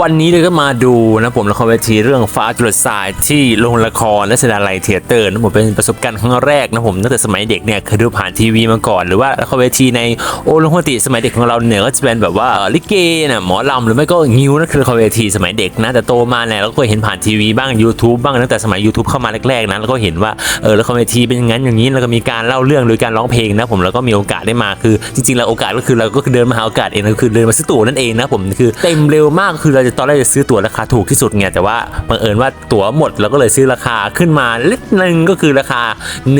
วันนี้เราก็มาดูนะผมละครเวทีเรื่องฟ้าจุลทรายที่โรงละครและแสดงไลเทเตอร์นะผมเป็นประสบการณ์ครั้งแรกนะผมตั้งแต่สมัยเด็กเนี่ยเคยดูผ่านทีวีมาก่อน หรือว่าละครเวทีในโอละคติสมัยเด็กของเราเนี่ยก็จะเป็นแบบว่าลิเกนะหมอลำหรือไม่ก็งิ้วนะคือละครเวทีสมัยเด็กนะแต่โตมาเนี่ยเราก็เห็นผ่านทีวีบ้าง YouTube บ้างตั้งแต่สมัย YouTube เข้ามาแรกๆนะแล้วก็เห็นว่าเออละครเวทีเป็นอย่างนั้นอย่างนี้แล้วก็มีการเล่าเรื่องโดยการร้องเพลงนะผมแล้วก็มีโอกาสได้มาคือ จริงๆแล้วโอกาสก็คือเราก็คือเดินมาหาโอกาสเองก็คือเดินมาซื้อตั๋วนั่นเองนะผมคือเต็มเร็วมากคือเราจะตอนแรกจะซื้อตั๋วราคาถูกที่สุดไงแต่ว่าบังเอิญว่าตั๋วหมดเราก็เลยซื้อราคาขึ้นมาเล็กนึงก็คือราคา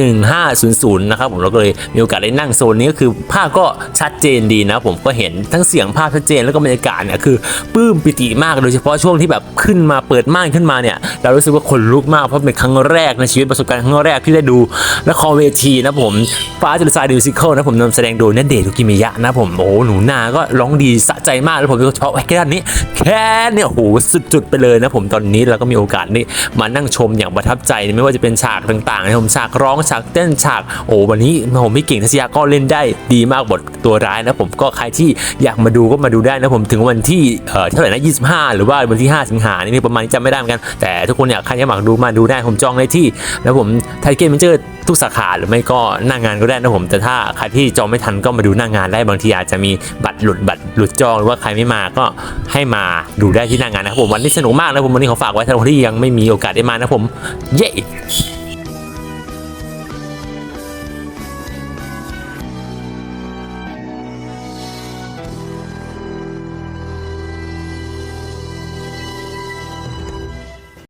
1500นะครับผมเราก็เลยมีโอกาสได้นั่งโซนนี้ก็คือภาพก็ชัดเจนดีนะผมก็เห็นทั้งเสียงภาพชัดเจนแล้วก็บรรยากาศเนี่ยคือปลื้มปิติมากโดยเฉพาะช่วงที่แบบขึ้นมาเปิดม่านขึ้นมาเนี่ยเรารู้สึกว่าขนลุกมากเพราะเป็นครั้งแรกในชีวิตประสบการณ์ครั้งแรกที่ได้ดูละครเวทีนะผมฟ้าจุลทรายมิวสิควลนะผมนำแสดงโดยณเดชกิมิยะนะผมโอ้โหหนูนาก็ร้องดีสะใจมากแล้วผมก็ชอบแค่ด้านนี้แคเนี่ยโหสุดจุดไปเลยนะผมตอนนี้เราก็มีโอกาสนี่มานั่งชมอย่างประทับใจไม่ว่าจะเป็นฉากต่างๆนะผมฉากร้องฉากเต้นฉากโอ้วันนี้ผมพี่เก่งทัศยาก็เล่นได้ดีมากบทตัวร้ายนะผมก็ใครที่อยากมาดูก็มาดูได้นะผมถึงวันที่เอ่อเท่าไหร่นะ25 หรือว่าวันที่ 5 สิงหานี่ประมาณนี้จำไม่ได้เหมือนกันแต่ทุกคนอยากใครอยากมาดูมาดูได้ผมจองได้ที่แล้วผมไทเกมเมนเจอร์ ทุกสาขาหรือไม่ก็หน้างงานก็ได้นะผม แต่ถ้าใครที่จองไม่ทันก็มาดูหน้างงานได้บางทีอาจจะมีบัตรหลุดบัตรหลุดจองหรือว่าใครไม่มาก็ให้มาดูได้ที่หน้างงานนะครับผมวันนี้สนุกมากนะผมวันนี้ขอฝากไว้สำหรับคนที่ยังไม่มีโอกาสได้มานะผมเย้